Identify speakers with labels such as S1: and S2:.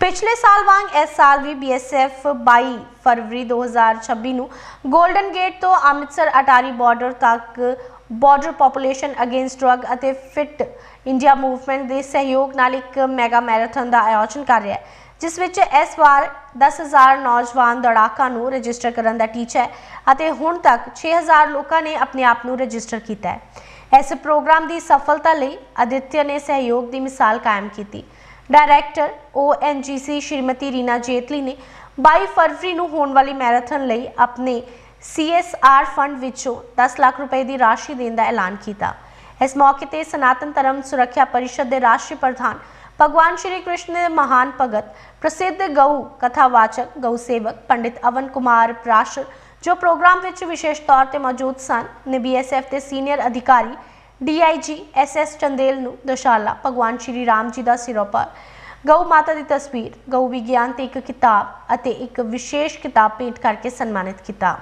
S1: ਪਿਛਲੇ ਸਾਲ ਵਾਂਗ ਇਸ ਸਾਲ ਵੀ ਬੀਐਸਐਫ 22 ਫਰਵਰੀ 2026 ਨੂੰ 골ਡਨ ਗੇਟ ਤੋਂ ਅੰਮ੍ਰਿਤਸਰ ਅਟਾਰੀ ਬਾਰਡਰ ਤੱਕ ਬਾਰਡਰ ਪੋਪੂਲੇਸ਼ਨ ਅਗੇਂਸਟ ਡਰੱਗ ਅਤੇ ਫਿਟ ਇੰਡੀਆ ਮੂਵਮੈਂਟ ਦੇ ਸਹਿਯੋਗ ਨਾਲ ਇੱਕ ਮੈਗਾ ਮੈਰਾਥਨ ਦਾ ਆਯੋਜਨ ਕਰ ਰਿਹਾ ਹੈ, ਜਿਸ ਵਿੱਚ ਇਸ ਵਾਰ 10000 ਨੌਜਵਾਨ ਦੌੜਾਕਾਂ ਨੂੰ ਰਜਿਸਟਰ ਕਰਨ ਦਾ ਟੀਚਾ ਹੈ ਅਤੇ ਹੁਣ ਤੱਕ 6000 ਲੋਕਾਂ ਨੇ ਆਪਣੇ ਆਪ ਨੂੰ ਰਜਿਸਟਰ ਕੀਤਾ ਹੈ। ਇਸ ਪ੍ਰੋਗਰਾਮ ਦੀ ਸਫਲਤਾ ਲਈ ਅਦਿੱਤਿਆ ਨੇ ਸਹਿਯੋਗ ਦੀ ਮਿਸਾਲ ਕਾਇਮ ਕੀਤੀ। ਡਾਇਰੈਕਟਰ ONGC ਸ਼੍ਰੀਮਤੀ ਰੀਨਾ ਜੇਤਲੀ ਨੇ 22 ਫਰਵਰੀ ਨੂੰ ਹੋਣ ਵਾਲੀ ਮੈਰਾਥਨ ਲਈ ਆਪਣੇ CSR ਫੰਡ ਵਿੱਚੋਂ 10 ਲੱਖ ਰੁਪਏ ਦੀ ਰਾਸ਼ੀ ਦੇਣ ਦਾ ਐਲਾਨ ਕੀਤਾ। ਇਸ ਮੌਕੇ ਤੇ ਸਨਾਤਨ ਧਰਮ ਸੁਰੱਖਿਆ ਪਰਿਸ਼ਦ ਦੇ ਰਾਸ਼ਟਰੀ ਪ੍ਰਧਾਨ ਭਗਵਾਨ ਸ਼੍ਰੀ ਕ੍ਰਿਸ਼ਨ ਦੇ ਮਹਾਨ ਭਗਤ, ਪ੍ਰਸਿੱਧ ਗਊ ਕਥਾਵਾਚਕ, ਗਊ ਸੇਵਕ ਪੰਡਿਤ ਅਵਨ ਕੁਮਾਰ ਪ੍ਰਾਸ਼ਰ, ਜੋ ਪ੍ਰੋਗਰਾਮ ਵਿੱਚ ਵਿਸ਼ੇਸ਼ ਤੌਰ ਤੇ ਮੌਜੂਦ ਸਨ, ਨੇ BSF ਦੇ ਸੀਨੀਅਰ ਅਧਿਕਾਰੀ DIG SS ਚੰਦੇਲ ਨੂੰ ਦਸ਼ਾਲਾ ਭਗਵਾਨ ਸ਼੍ਰੀ ਰਾਮ ਜੀ ਦਾ ਸਿਰੋਪਾ ਗਊ ਮਾਤਾ ਦੀ ਤਸਵੀਰ। ਗਊ ਵਿਗਿਆਨ ਤੇ ਇੱਕ ਕਿਤਾਬ ਅਤੇ ਇੱਕ ਵਿਸ਼ੇਸ਼ ਕਿਤਾਬ ਭੇਂਟ ਕਰਕੇ ਸਨਮਾਨਿਤ ਕੀਤਾ।